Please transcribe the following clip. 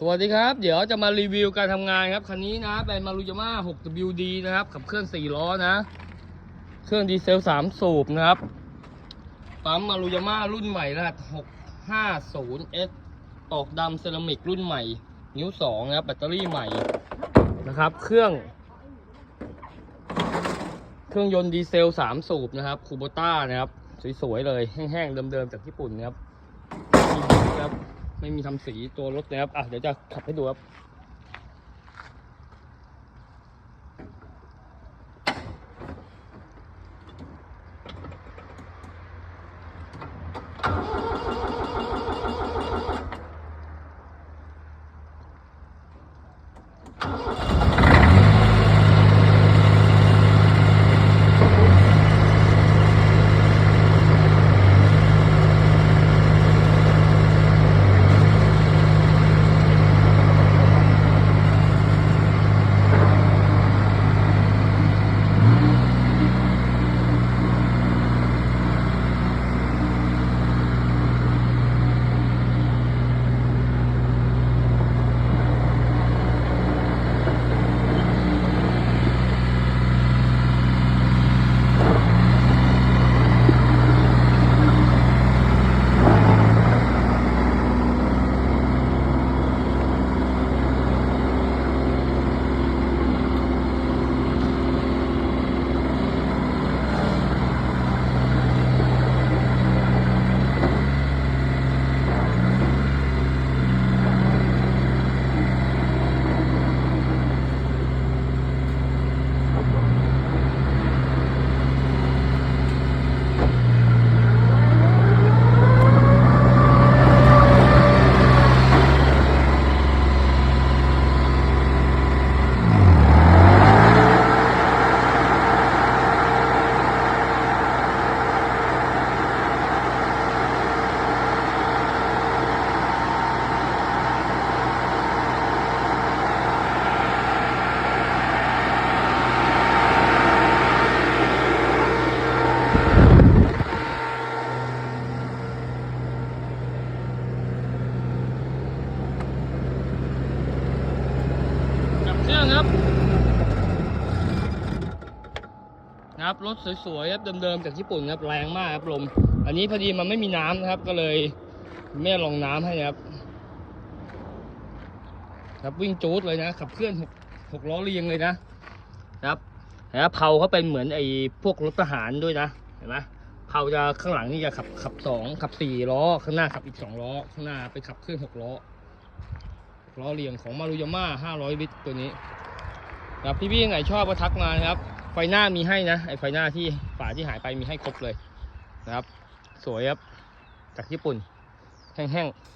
สวัสดีครับ เดี๋ยวจะมารีวิวการทำงานครับ คันนี้นะเป็นมารุยาม่า 6WD นะครับ ขับเคลื่อน 4 ล้อนะ เครื่องดีเซล 3 สูบนะครับ ปั๊มมารุยาม่ารุ่นใหม่รหัส 650S ตอกดำเซรามิกรุ่นใหม่ นิ้ว 2 นะครับ แบตเตอรี่ใหม่นะครับ เครื่อง เครื่องยนต์ดีเซล 3 สูบนะครับคูโบต้านะครับ สวยๆเลย แห้งๆ เดิมๆ จากญี่ปุ่นนะครับ ไม่มีทำสีตัวรถนะครับอะเดี๋ยวจะขับให้ดูครับ เครื่องครับนะครับรถสวยๆครับเดิมๆจากญี่ปุ่นครับแรงมากครับลม อันนี้พอดีมันไม่มีน้ำนะครับ ก็เลยไม่ลองน้ำให้ครับ ครับวิ่งจูดเลยนะ ขับเคลื่อนหกหกล้อเรียงเลยนะครับนะเผาเขาเป็นเหมือนไอ้พวกรถทหารด้วยนะเห็นไหมเผาจะข้างหลังนี่จะขับขับสองขับสี่ล้อข้างหน้าขับอีกสองล้อข้างหน้าไปขับเคลื่อนหกล้อ ล้อเลียงของมารุยาม่า500 ลิตรตัวนี้ครับพี่ๆไหนชอบก็ทักมานะครับ ไฟหน้ามีให้นะไอไฟหน้าที่ฝาที่หายไปมีให้ครบเลยนะครับ สวยครับจากญี่ปุ่น แห้งๆ